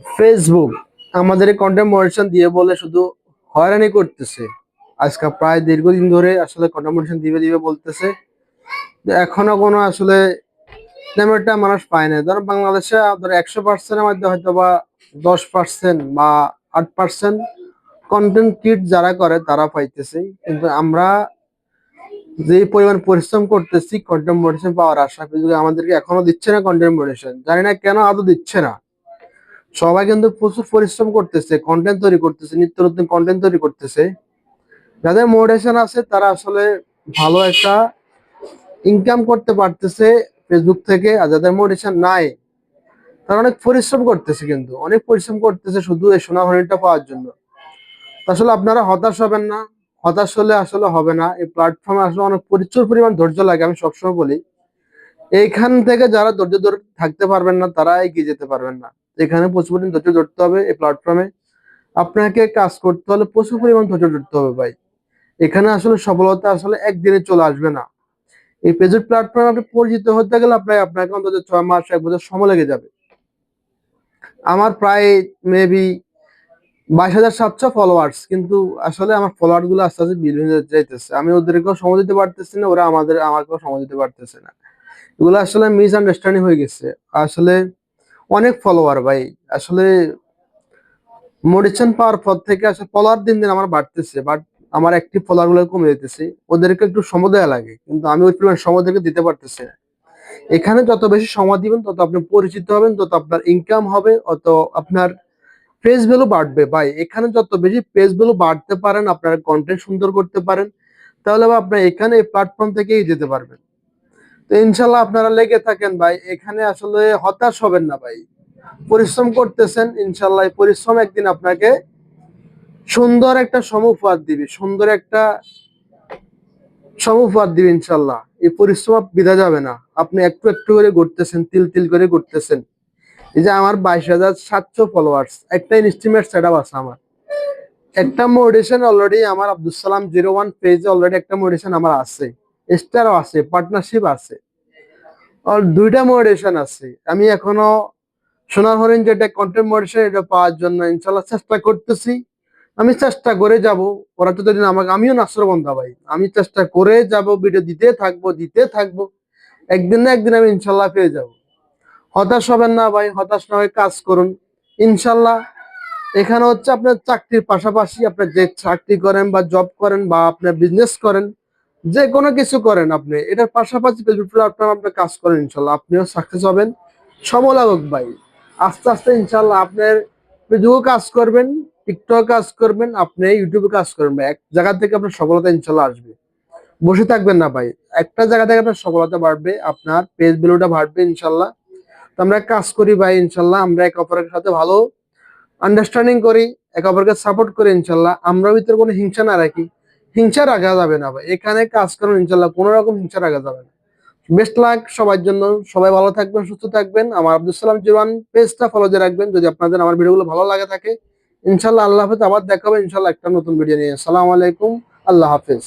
Facebook আমাদের content moderation দিয়ে বলে শুধু হয়রানি করতেছে। আজকে প্রায় দীর্ঘদিন ধরে আসলে কন্টেন্ট মডারেশন দিবে দিবে বলতেছে। এখনও কোনো আসলে পেমেন্টটা মানুষ পায় না ধরো বাংলাদেশে ধরো একশো পার্সেন্টের মধ্যে হয়তো বা দশ পার্সেন্ট বা আট পার্সেন্ট কন্টেন্ট কিট যারা করে তারা পাইতেছে। কিন্তু আমরা যে পরিমাণ পরিশ্রম করতেছি কন্টেন্ট মডারেশন পাওয়ার আশা ফেসবুক আমাদেরকে এখনও দিচ্ছে না কন্টেন্ট মডারেশন জানি না কেন আদৌ দিচ্ছে না। সবাই কিন্তু প্রচুর পরিশ্রম করতেছে কন্টেন্ট তৈরি করতেছে, নিত্য নতুন কন্টেন্ট তৈরি করতেছে। যাদের মোটিভেশন আছে, তারা আসলে ভালো একটা ইনকাম করতে পারতেছে ফেসবুক থেকে, আর যাদের মোটিভেশন নাই, তারা অনেক পরিশ্রম করতেছে কিন্তু, অনেক পরিশ্রম করতেছে শুধু এই সোনা হরিণটা পাওয়ার জন্য। আসলে আপনারা হতাশ হবেন না, হতাশ হলে আসলে হবে না, এই প্ল্যাটফর্মে আসলে অনেক প্রচুর পরিমাণ ধৈর্য লাগে, আমি সবসময় বলি। এইখান থেকে যারা ধৈর্য ধরে থাকতে পারবেন না, তারা এগিয়ে যেতে পারবেন না। এখানে প্রচুর পরিমাণ ধৈর্য ধরতে হবে এই প্ল্যাটফর্মে আপনাকে কাজ করতে হলে প্রচুর পরিমাণ ধৈর্য ধরতে হবে ভাই। এখানে আসলে সফলতা আসলে একদিনে চলে আসবে না। এই পেজের প্ল্যাটফর্মে আপনি পরিচিত হতে গেলে আপনার, আপনাকে অন্তত ছয় মাস, এক বছর সময় লেগে যাবে। আমার প্রায় মেবি বাইশ হাজার সাতশো ফলোয়ার্স কিন্তু আসলে আমার ফলোয়ারগুলো আস্তে আস্তে বিলীন হয়ে যাইতেছে। আমি ওদেরকেও সময় দিতে পারতেছি না, ওরা আমাদের আমাকেও সময় দিতে পারতেছে না। এগুলো আসলে মিস আন্ডারস্ট্যান্ডিং হয়ে গেছে। আসলে অনেক ফলোয়ার ভাই। আসলে মোটিভেশন পাওয়ার পর থেকে আসলে ফলোয়ার দিন দিন আমার বাড়তেছে বাট আমার একটি ফলোয়ারগুলো কমে যেতেছে। ওদেরকে একটু সময় দেওয়া লাগে, কিন্তু আমি ওই পরিমাণ সময় ওদেরকে দিতে পারতেছি এখানে যত বেশি সময় দিবেন, তত আপনি পরিচিত হবেন, তত আপনার ইনকাম হবে, অত আপনার পেজ ভ্যালু বাড়বে। ভাই, এখানে যত বেশি পেজ ভ্যালু বাড়তে পারেন, আপনার কন্টেন্ট সুন্দর করতে পারেন, তাহলে আপনার এখানে এই প্ল্যাটফর্ম থেকেই যেতে পারবেন। তো ইনশাল্লাহ আপনারা লেগে থাকেন ভাই, এখানে আসলে হতাশ হবেন না ভাই। পরিশ্রম করতেছেন, ইনশাল্লাহ পরিশ্রম একদিন আপনাকে সুন্দর একটা সম উপহার দিবে, সুন্দর একটা সম উপহার দিবে ইনশাল্লাহ। এই পরিশ্রম বিধা যাবে না। আপনি একটু একটু করে করতেছেন তিল তিল করে করতেছেন এই যে আমার বাইশ হাজার সাতশো ফলোয়ার্স একটা ইনস্টিমেট সেট আপ আছে আমার। একটা মোটিভেশন অলরেডি আমার আব্দুল সালাম জিরো ওয়ান পেজে অলরেডি একটা মোটিভেশন আমার আছে। স্টারও আছে পার্টনারশিপ আছে। আর দুইটা মোটিভেশন আছে। আমি এখনও সোনার হরিণ যেটা কন্টেন্ট মোটিভেশন এটা পাওয়ার জন্য ইনশাল্লাহ চেষ্টা করতেছি। আমি চেষ্টা করে যাব। ওরা তো দিন আমাকে, আমিও নাসর বন্ধা ভাই। আমি চেষ্টা করে যাব ভিডিও দিতে থাকব দিতে থাকব। একদিন না একদিন আমি ইনশাল্লাহ পেয়ে যাব। হতাশ হবেন না ভাই, হতাশ না হয়ে কাজ করুন। ইনশাল্লাহ এখানে হচ্ছে আপনার চাকরির পাশাপাশি আপনার যে চাকরি করেন বা জব করেন বা আপনার বিজনেস করেন যে কোনো কিছু করেন আপনি। এটার পাশাপাশি ফেসবুক প্ল্যাটফর্ম আপনি কাজ করেন ইনশাল্লাহ। আপনিও সাকসেস হবেন। সমলাগক ভাই, আস্তে আস্তে ইনশাল্লাহ আপনার ফেসবুকে কাজ করবেন টিকটক কাজ করবেন, আপনি ইউটিউবে কাজ করবেন। এক জায়গা থেকে আপনার সফলতা ইনশাল্লাহ আসবে। বসে থাকবেন না ভাই, একটা জায়গা থেকে আপনার সফলতা বাড়বে, আপনার পেজ ভ্যালুটা বাড়বে ইনশাল্লাহ। তো আমরা কাজ করি ভাই, ইনশাল্লাহ আমরা এক অপরের সাথে ভালো আন্ডারস্ট্যান্ডিং করি, এক অপরকে সাপোর্ট করি ইনশাল্লাহ। আমরা ভিতরে কোনো হিংসা না রাখি। হিংসা রাখা যাবে না ভাই। এখানে কাজ করুন ইনশাল্লাহ, কোনো রকম হিংসা রাখা যাবে না। বেস্ট লাক সবার জন্য। সবাই ভালো থাকবেন, সুস্থ থাকবেন। আমার আব্দুল সালাম জিরওয়ান পেজটা ফলো দিয়ে রাখবেন। যদি আপনাদের আমার ভিডিওগুলো ভালো লাগে থাকে, ইনশাল্লাহ আল্লাহ হাফেজ। আবার দেখাবো ইনশাল্লাহ একটা নতুন ভিডিও নিয়ে। আসসালামু আলাইকুম। আল্লাহ হাফেজ।